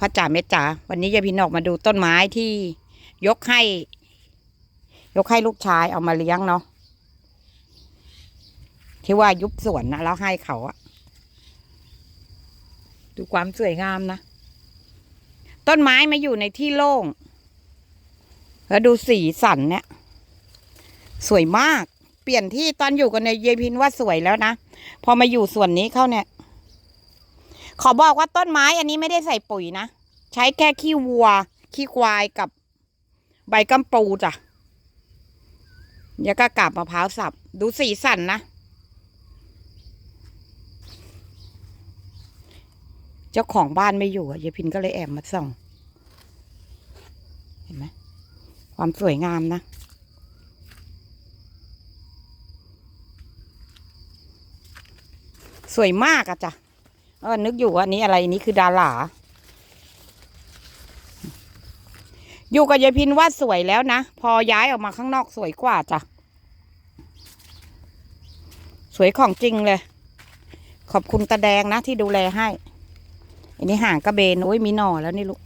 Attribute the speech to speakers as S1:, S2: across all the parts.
S1: พ่อจ๋าเม็ดจ๋าวันนี้ยายพินออกมาดูต้นไม้ที่ยกให้ ยกให้ลูกชายเอามาเลี้ยงเนาะที่ว่ายุบสวนนะแล้วให้เขาอะดูความสวยงามนะ ต้นไม้มาอยู่ในที่โล่ง แล้วดูสีสันเนี่ย สวยมาก เปลี่ยนที่ตอนอยู่กันในยายพินว่าสวยแล้วนะ พอมาอยู่ส่วนนี้เข้าเนี่ย ขอบอกว่าต้นไม้อันนี้ไม่ได้ใส่ปุ๋ยนะ ใช้แค่ขี้วัว ขี้ควายกับใบกำปูจ้ะแล้วก็กาบมะพร้าวสับ ดูสีสันนะ เจ้าของบ้านไม่อยู่อะยายพินก็เลยแอบมาส่อง เห็นไหมความสวยงามนะสวยมากอะจ้ะ เออนึกอยู่ว่านี้อะไรนี้คือดาราอยู่กับยายพินว่าสวยแล้วนะ พอย้ายออกมาข้างนอกสวยกว่าจ้ะ สวยของจริงเลย ขอบคุณตาแดงนะที่ดูแลให้ อันนี้ห่างกระเบน โอ้ยมีหน่อแล้วนี่ลูก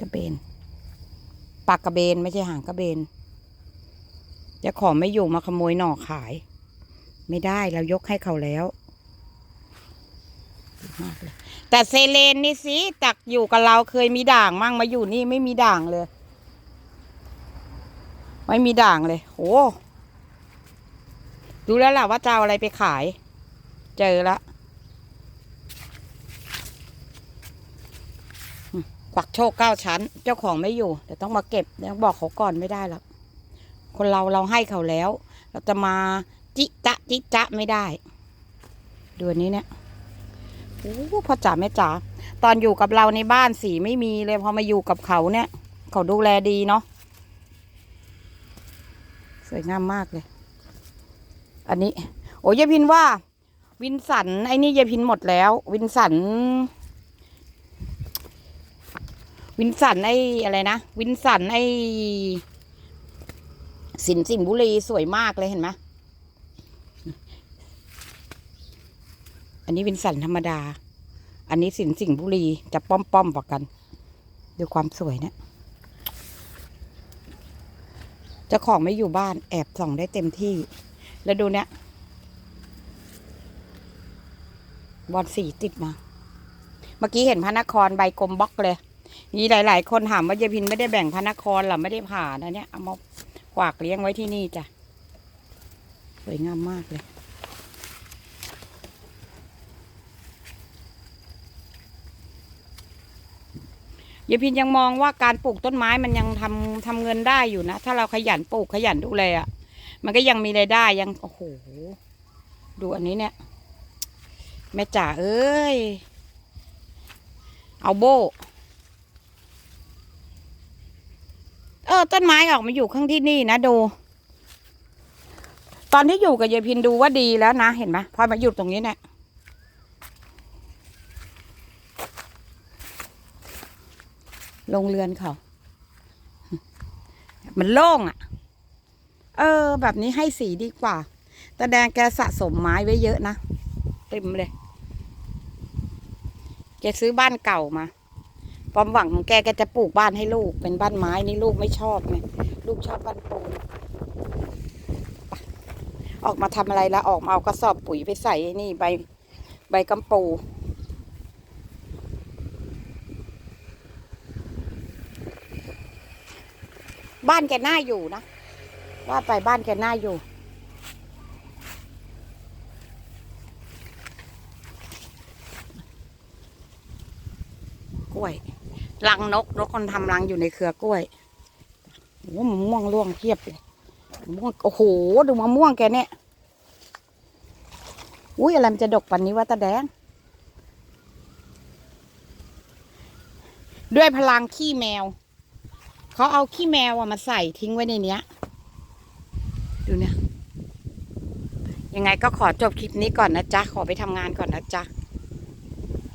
S1: กระเบน ปากกระเบนไม่ใช่ห่างกระเบนจะขอไม่อยู่มาขโมยหน่อขาย ไม่ได้เรายกให้เขาแล้ว แต่เซเลนนี่สิตักอยู่กับเราเคยมีด่างมั่งมาอยู่นี่ไม่มีด่างเลย ไม่มีด่างเลยโอ้ดูแล้วล่ะว่าจะเอาอะไรไปขาย เจอละควักโชคเก้าชั้น เจ้าของไม่อยู่แต่ต้องมาเก็บเดี๋ยวบอกเขาก่อนไม่ได้หรอกคนเราเราให้เขาแล้ว เราจะมา จิจะจิจะไม่ได้ดูอันนี้เนี่ยโอ้พ่อจ๋าแม่จ๋าตอนอยู่กับเราในบ้านสีไม่มีเลยพอมาอยู่กับเขาเนี่ย เขาดูแลดีเนาะสวยงามมากเลย อันนี้ โอ้ยายพินว่า วินสันไอ้นี่ยายพินหมดแล้ว วินสัน วินสันไอ้อะไรนะ วินสันไอ้สินสิงบุรีสวยมากเลยเห็นไหม อันนี้วินสันธรรมดา อันนี้สินสิงบุรีจะป้อมป้อมๆกกัน ดูความสวยเนี่ยจ้าของไม่อยู่บ้านแอบส่องได้เต็มที่ แล้วดูเนี่ยบอลสีติดมา เมื่อกี้เห็นพระนครใบกลมบล็อกเลย มีหลาย ๆ คนถามว่ายายพินไม่ได้แบ่งพระนครหรอไม่ได้ผ่านะเนี่ยเอามาขวากเลี้ยงไว้ที่นี่จ้ะ สวยงามมากเลย ยายพินยังมองว่าการปลูกต้นไม้มันยังทำทำเงินได้อยู่นะ ถ้าเราขยันปลูกขยันดูแลอะ มันก็ยังมีรายได้ยังโอ้โหดูอันนี้เนี่ย แม่จ๋าเอ้ย เอาโบเออต้นไม้ออกมาอยู่ข้างที่นี่นะดู ตอนที่อยู่กับยายพินดูว่าดีแล้วนะเห็นไหมพอมาหยุดตรงนี้เนี่ย โรงเรือนเขา มันโล่งอะ่ะ เออ แบบนี้ให้สีดีกว่า แต่แดงแกสะสมไม้ไว้เยอะนะ เต็มเลย แกซื้อบ้านเก่ามาความหวังของแกแกจะปลูกบ้านให้ลูก เป็นบ้านไม้นี่ลูกไม่ชอบไงลูกชอบบ้านปูนออกมาทำอะไรละออกมาเอากระสอบปุ๋ยไปใส่ไอ้นี่ใบใบกำปู บ้านแกน่าอยู่นะ ว่าไปบ้านแกน่าอยู่ กล้วยรังนกนกคนทำรังอยู่ในเครือกล้วยโอ้โหมะม่วงร่วงเพียบเลยมะม่วงโอ้โหดูมะม่วงแกเนี่ยอุ้ยอะไรมันจะดกปันนี้วะตาแดง ด้วยพลังขี้แมว เขาเอาขี้แมวอะมาใส่ทิ้งไว้ในเนี้ย ดูเนี่ย ยังไงก็ขอจบคลิปนี้ก่อนนะจ๊ะ ขอไปทำงานก่อนนะจ๊ะ